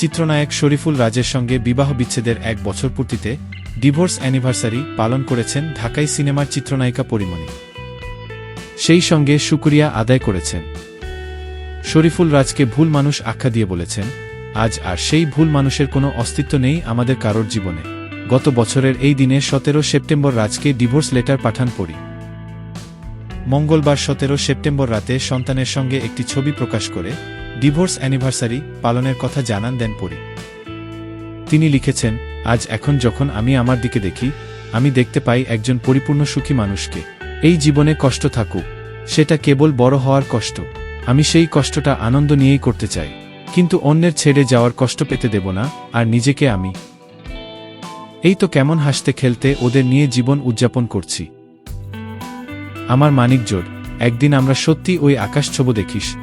চিত্রনায়ক শরীফুল রাজের সঙ্গে বিবাহ বিচ্ছেদের এক বছর পূর্তিতে ডিভোর্স অ্যানিভার্সারি পালন করেছেন ঢাকাই সিনেমার চিত্রনায়িকা পরিমণি। সেই সঙ্গে শুক্রিয়া আদায় করেছেন। শরীফুল রাজকে ভুল মানুষ আখ্যা দিয়ে বলেছেন, আজ আর সেই ভুল মানুষের কোনো অস্তিত্ব নেই আমাদের কারোর জীবনে। গত বছরের এই দিনে সতেরো সেপ্টেম্বর রাজকে ডিভোর্স লেটার পাঠান পড়ি মঙ্গলবার সতেরো সেপ্টেম্বর রাতে সন্তানের সঙ্গে একটি ছবি প্রকাশ করে ডিভোর্স অ্যানিভার্সারি পালনের কথা জানান দেন পরি। তিনি লিখেছেন, আজ এখন যখন আমি আমার দিকে দেখি, আমি দেখতে পাই একজন পরিপূর্ণ সুখী মানুষকে। এই জীবনে কষ্ট থাকুক, সেটা কেবল বড় হওয়ার কষ্ট। আমি সেই কষ্টটা আনন্দ নিয়েই করতে চাই। কিন্তু অন্যের ছেড়ে যাওয়ার কষ্ট পেতে দেব না, আর নিজেকে আমি। এই তো কেমন হাসতে খেলতে ওদের নিয়ে জীবন উদযাপন করছি। আমার মানিক জোর একদিন আমরা সত্যি ওই আকাশ ছবো দেখিস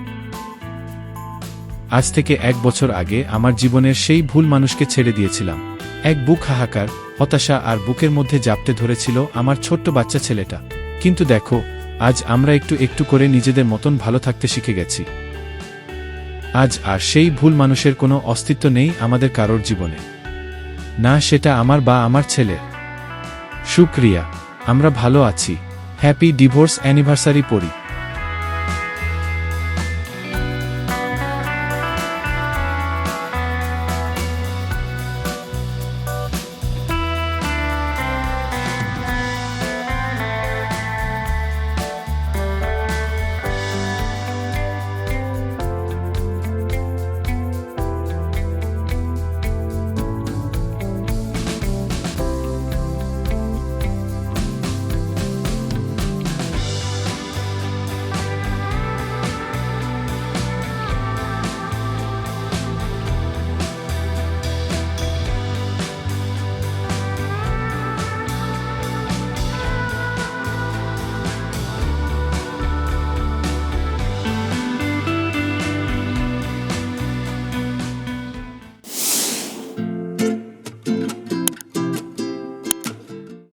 আজ থেকে এক বছর আগে আমার জীবনের সেই ভুল মানুষকে ছেড়ে দিয়েছিলাম। এক বুক হাহাকার, হতাশা আর বুকের মধ্যে জাপটে ধরেছিল আমার ছোট্ট বাচ্চা ছেলেটা। কিন্তু দেখো, আজ আমরা একটু একটু করে নিজেদের মতন ভালো থাকতে শিখে গেছি। আজ আর সেই ভুল মানুষের কোনো অস্তিত্ব নেই আমাদের কারোর জীবনে। না সেটা আমার বা আমার ছেলে সুক্রিয়া আমরা ভালো আছি। হ্যাপি ডিভোর্স অ্যানিভার্সারি পড়ি